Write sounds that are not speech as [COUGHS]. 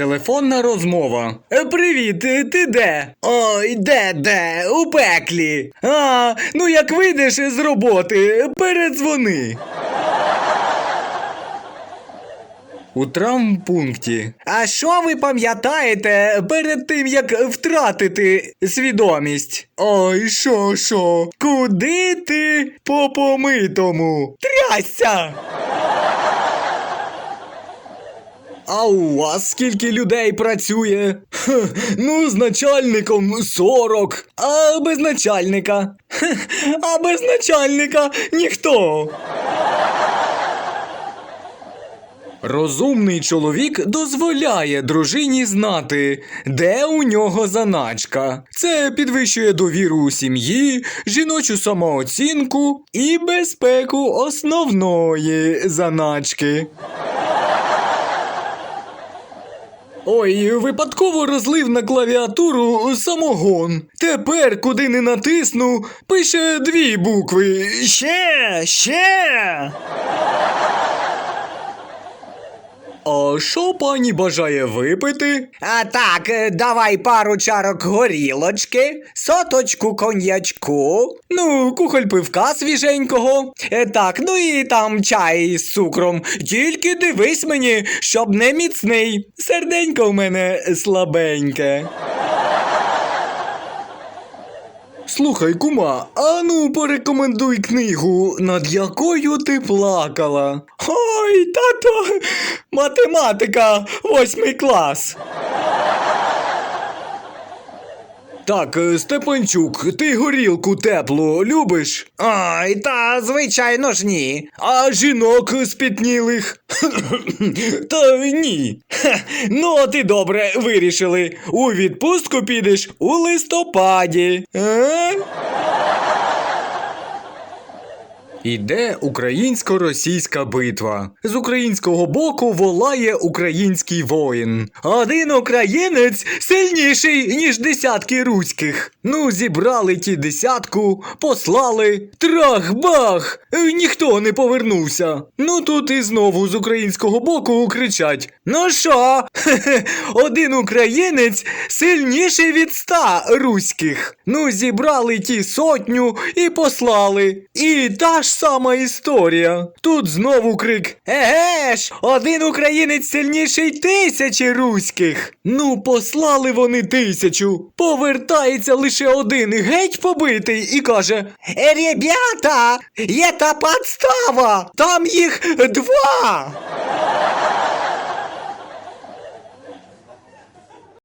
Телефонна розмова. Е, Привіт, е, ти де? Ой, де, де? У пеклі. А, ну як вийдеш з роботи, передзвони. У травмпункті. А що ви пам'ятаєте перед тим, як втратити свідомість? Ой, що, що? Куди ти по помитому? Трясся! А у вас скільки людей працює? Хе, ну, з начальником 40, а без начальника. Хе, а без начальника ніхто. Розумний чоловік дозволяє дружині знати, де у нього заначка. Це підвищує довіру у сім'ї, жіночу самооцінку і безпеку основної заначки. Ой, випадково розлив на клавіатуру самогон. Тепер, куди не натисну, пише дві букви. Ще, ще. А що пані бажає випити? А так, е, давай пару чарок горілочки, соточку коньячку. Ну, кухоль пивка свіженького. Е, Так, ну і там чай з цукром. Тільки дивись мені, щоб не міцний. Серденько в мене слабеньке. Слухай, кума, а ну порекомендуй книгу, над якою ти плакала. Ой, тато, математика, восьмий клас. Так, е, Степанчук, ти горілку теплу любиш? Ой, та звичайно ж ні. А жінок спітнілих? [COUGHS] Та ні. Хе, Ну, от і добре вирішили. У відпустку підеш у листопаді. Е? Іде українсько-російська битва. З українського боку волає український воїн. Один українець сильніший, ніж десятки руських. Ну, зібрали ті десятку, послали. Трах-бах! Е, Ніхто не повернувся. Ну тут і знову з українського боку кричать: Ну що? Один українець сильніший від ста руських. Ну, зібрали ті сотню і послали. І та ж сама історія. Тут знову крик: Еге ж, один українець сильніший тисячі руських. Ну, послали вони тисячу. Повертається лише один геть побитий і каже: Ребята, є та подстава, там їх два.